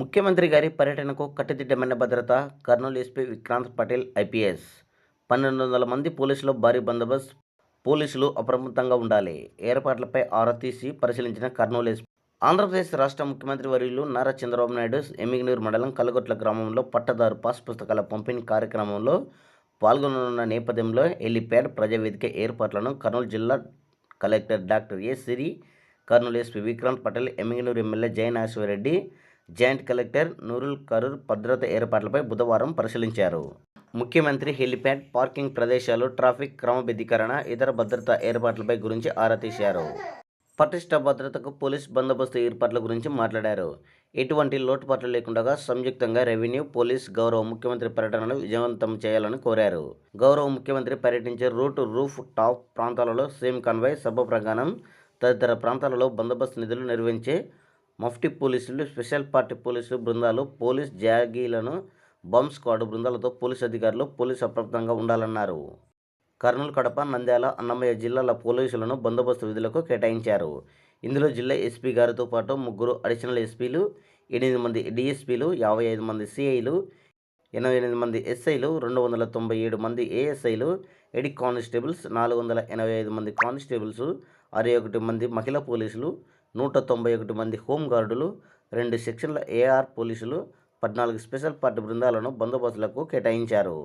ముఖ్యమంత్రి గారి పర్యటనకు కట్టుదిట్టమైన భద్రత కర్నూలు ఎస్పీ విక్రాంత్ పటేల్ ఐపీఎస్. పన్నెండు వందల మంది పోలీసులు భారీ బందోబస్తు పోలీసులు అప్రమత్తంగా ఉండాలి. ఏర్పాట్లపై ఆరా తీసి పరిశీలించిన కర్నూలు ఎస్పీ ఆంధ్రప్రదేశ్ రాష్ట్ర ముఖ్యమంత్రి వర్యులు నారా చంద్రబాబు నాయుడు ఎమ్మిగనూరు మండలం కలగొట్ల గ్రామంలో పట్టదారు పాస్ పుస్తకాల పంపిణీ కార్యక్రమంలో పాల్గొననున్న నేపథ్యంలో హెలిప్యాడ్ ప్రజావేదిక ఏర్పాట్లను కర్నూలు జిల్లా collector doctor A Siri Kurnool SP Vikrant Patel Emmiganur MLA Jayanageswara Reddy joint collector Noorul Qamar భద్రత ఏర్పాట్లపై బుధవారం పరిశీలించారు. ముఖ్యమంత్రి హెలిప్యాడ్ పార్కింగ్ ప్రదేశాలు ట్రాఫిక్ క్రమబద్ధీకరణ ఇతర భద్రతా ఏర్పాట్లపై గురించి ఆరా తీశారు. పటిష్ట భద్రతకు పోలీస్ బందోబస్తు ఏర్పాట్ల గురించి మాట్లాడారు. ఎటువంటి లోటుపాట్లు లేకుండా సంయుక్తంగా రెవెన్యూ పోలీస్ గౌరవ ముఖ్యమంత్రి పర్యటనను విజయవంతం చేయాలని కోరారు. గౌరవ ముఖ్యమంత్రి పర్యటించే రూట్ రూఫ్ టాప్ ప్రాంతాలలో సేమ్ కన్వాయ్ సభ ప్రగానం తదితర ప్రాంతాలలో బందోబస్తు నిధులు నిర్వహించే మఫ్టీ పోలీసులు స్పెషల్ పార్టీ పోలీసులు బృందాలు పోలీస్ జాగీలను బాంబ్ స్క్వాడ్ బృందాలతో పోలీస్ అధికారులు పోలీసు అప్రమత్తంగా ఉండాలన్నారు. కర్నూలు కడప నంద్యాల అన్నమయ్య జిల్లాల పోలీసులను బందోబస్తు విధులకు కేటాయించారు. ఇందులో జిల్లా ఎస్పీ గారితో పాటు ముగ్గురు అడిషనల్ ఎస్పీలు ఎనిమిది మంది డిఎస్పీలు యాభై ఐదు మంది సిఐలు ఎనభై ఎనిమిది మంది ఎస్ఐలు రెండు వందల తొంభై ఏడు మంది ఏఎస్ఐలు ఎడి కానిస్టేబుల్స్ నాలుగు వందల ఎనభై ఐదు మంది కానిస్టేబుల్స్ అరవై ఒకటి మంది మహిళా పోలీసులు నూట తొంభై ఒకటి మంది హోంగార్డులు రెండు సెక్షన్ల ఏఆర్ పోలీసులు పద్నాలుగు స్పెషల్ పార్టీ బృందాలను బందోబస్తులకు కేటాయించారు.